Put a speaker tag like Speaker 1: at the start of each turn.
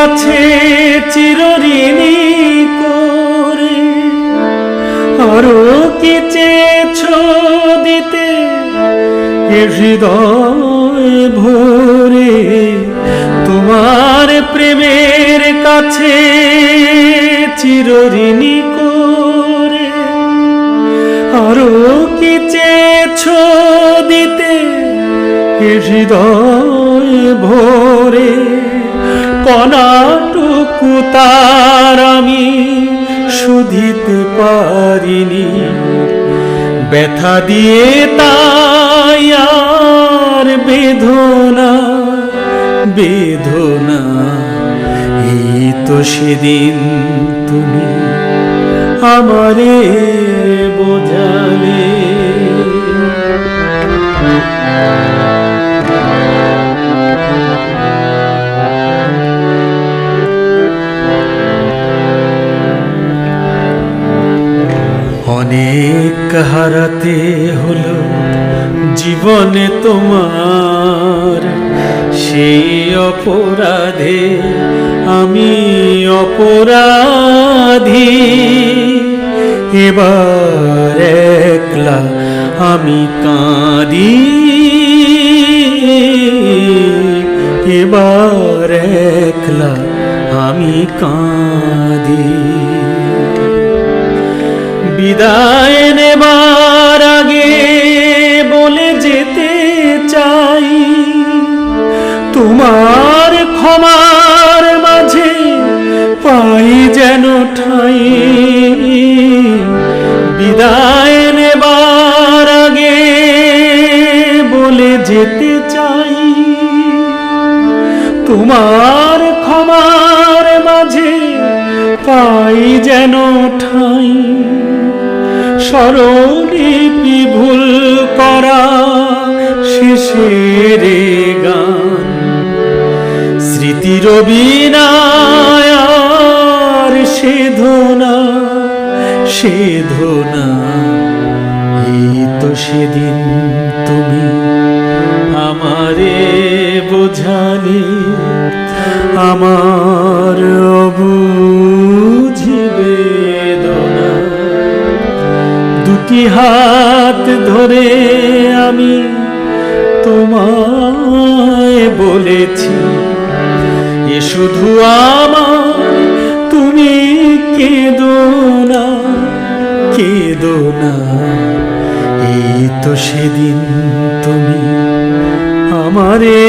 Speaker 1: কাছে চিরঋণী করে। আরও কি চেয়েছ দিতে? হৃদয় ভরে তোমার প্রেমের কাছে চিরঋণী করে। আরও কি চেয়েছ দিতে? হৃদয় ভরে কণাটুকু তার আমি শুধিতে পারিনি। ব্যথা দিয়ে তাই আর বেদনা বেদনা। এই তো সেদিন তুমি আমারে বোঝালে। হারাতে হলো জীবনে তোমার। সেই অপরাধে আমি অপরাধী। এবার একলা আমি কাঁদি। এবার একলা আমি কাঁদি। বিদায় তোমার ক্ষমার মাঝে পাই যেন ঠাই। বিদায় নেবার আগে বলে যেতে চাই। তোমার ক্ষমার মাঝে পাই যেন ঠাই। স্মরণলিপি ভুল করা শেষের গান? স্মৃতির বিনায়ার সেধনা সেধনা। এই তো সেদিন তুমি আমারে বোঝালে, আমার দুটি হাত ধরে আমি তোমায় বলেছি শুধু আমার তুমি কেঁদো না কেঁদো না। এই তো সেদিন তুমি আমারে